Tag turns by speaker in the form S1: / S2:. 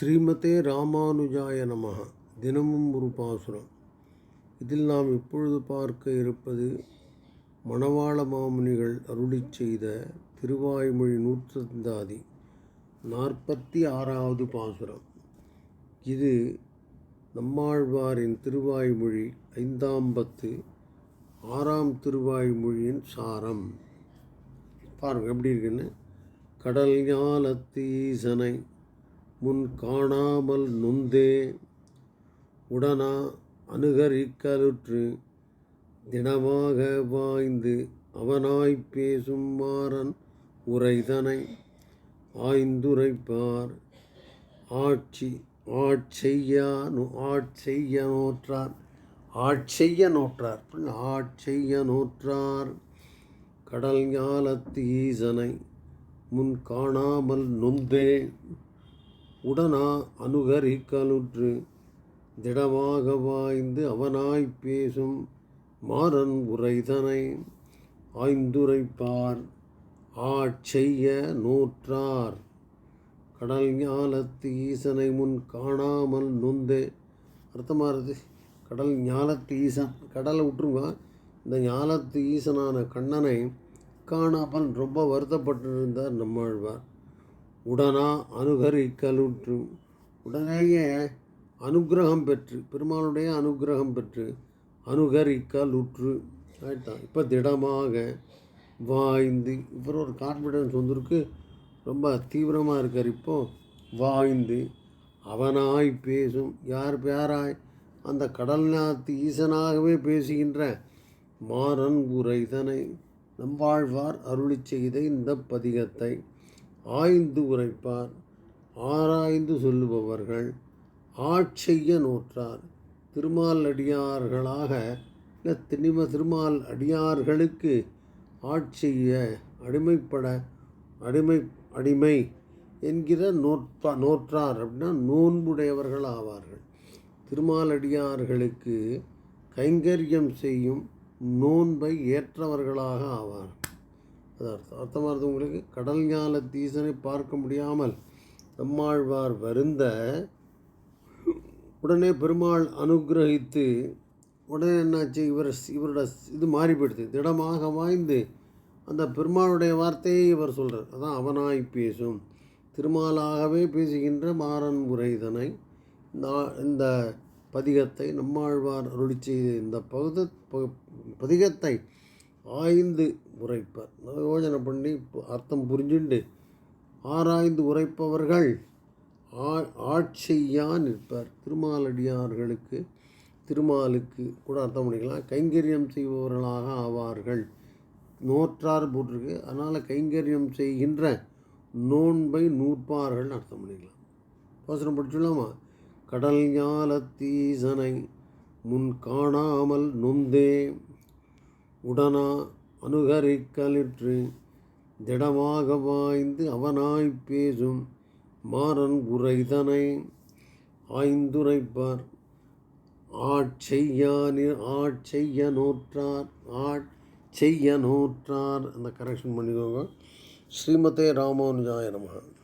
S1: ஸ்ரீமதே ராமானுஜாய நமः தினமும் ஒரு பாசுரம். இதில் நாம் இப்பொழுது பார்க்க இருப்பது மணவாள மாமுனிகள் அருளிச் செய்த திருவாய்மொழி நூற்றந்தாதி நாற்பத்தி ஆறாவது பாசுரம். இது நம்மாழ்வாரின் திருவாய்மொழி ஐந்தாம் பத்து ஆறாம் திருவாய்மொழியின் சாரம். பாருங்கள் எப்படி இருக்குன்னு? கடல் ஞாலத்து முன் காணாமல் நொந்தே உடனா அனுகரிக்கலுற்று திடமாக வாய்ந்து அவனாய்ப் பேசும் மாறன் உரைதனை ஆய்ந்துரைப்பார். ஆட்சி ஆட்செய்யா ஆட்செய்ய நோற்றார். ஆட்செய்ய நோற்றார். ஆட்செய்ய நோற்றார். கடல் ஞாலத்து ஈசனை முன் காணாமல் நொந்தே உடனா அனுகரிக்கலுற்று திடமாக வாய்ந்து அவனாய்ப் பேசும் மாறன் உரைதனை ஆய்ந்துரைப்பார் ஆட்செய்ய நூற்றார். கடல் ஞாலத்து ஈசனை முன் காணாமல் நொந்தே. இருக்குது? கடல் ஞாலத்து ஈசன் கடலை விட்டுருங்க இந்த ஞாலத்து ஈசனான கண்ணனை காணாமல் ரொம்ப வருத்தப்பட்டிருந்தார் நம்மாழ்வார். உடனா அனுகரிக்கலுற்று உடனேயே அனுக்கிரகம் பெற்று பெருமாளுடைய அனுக்கிரகம் பெற்று அனுகரிக்கலுற்று ஆயிட்டான். இப்போ திடமாக வாய்ந்து இவர் ஒரு கான்ஃபிடன்ஸ் வந்திருக்கு. ரொம்ப தீவிரமாக இருக்கார் இப்போ. வாய்ந்து அவனாய் பேசும். யார் பேராய் அந்த கடல் நாத்து ஈசனாகவே பேசுகின்ற மாறன் உரைதனை. நம்பாழ்வார் அருளி செய்த இந்த பதிகத்தை ஆய்ந்து உரைப்பார். ஆராய்ந்து சொல்லுபவர்கள் ஆட்செய்ய நோற்றார். திருமால் அடியார்களாக இல்லை திணிம திருமால் அடியார்களுக்கு ஆட்செய்ய அடிமைப்பட அடிமை அடிமை என்கிற நோற்பா நோற்றார் அப்படின்னா நோன்புடையவர்கள் ஆவார்கள். திருமாலடியார்களுக்கு கைங்கரியம் செய்யும் நோன்பை ஏற்றவர்களாக ஆவார்கள். அது அர்த்தம். அர்த்தமாக இருந்தது உங்களுக்கு கடல் ஞால தீசனை பார்க்க முடியாமல் நம்மாழ்வார் வருந்த உடனே பெருமாள் அனுக்கிரகித்து உடனே என்னாச்சு? இவர் இவரோட இது மாறி போயிடுது திடமாக வாய்ந்து அந்த பெருமாளுடைய வார்த்தையை இவர் சொல்கிறார் அதான் அவனாய் பேசும். திருமாலாகவே பேசுகின்ற மாறன் உரைதனை இந்த பதிகத்தை நம்மாழ்வார் அருளி செய்த இந்த பகுத ப- பதிகத்தை ஆய்ந்து உரைப்பர். யோஜனை பண்ணி அர்த்தம் புரிஞ்சுண்டு. ஆராய்ந்து உரைப்பவர்கள் ஆ- ஆட்செய்யா நிற்பர். திருமாலடியார்களுக்கு திருமாலுக்கு கூட அர்த்தம் பண்ணிக்கலாம். கைங்கரியம் செய்பவர்களாக ஆவார்கள். நோற்றார் போட்டிருக்கு. அதனால் கைங்கரியம் செய்கின்ற நோன்பை நூற்பார்கள் அர்த்தம் பண்ணிக்கலாம். அவசரம் படிச்சுலாமா கடல் ஞாலத்தீசனை முன் காணாமல் நொந்தே உடனா அனுகரிக்கலிற்று திடமாக வாய்ந்து அவனாய்ப் பேசும் மாறன் குறைதனை ஆய்ந்துரைப்பார். ஆட்செய்யானி ஆட்செய்ய நோற்றார் ஆட்செய்ய நோற்றார். அந்த கரெக்ஷன் பண்ணிக்கோங்க. ஸ்ரீமதே ராமானுஜாய நமः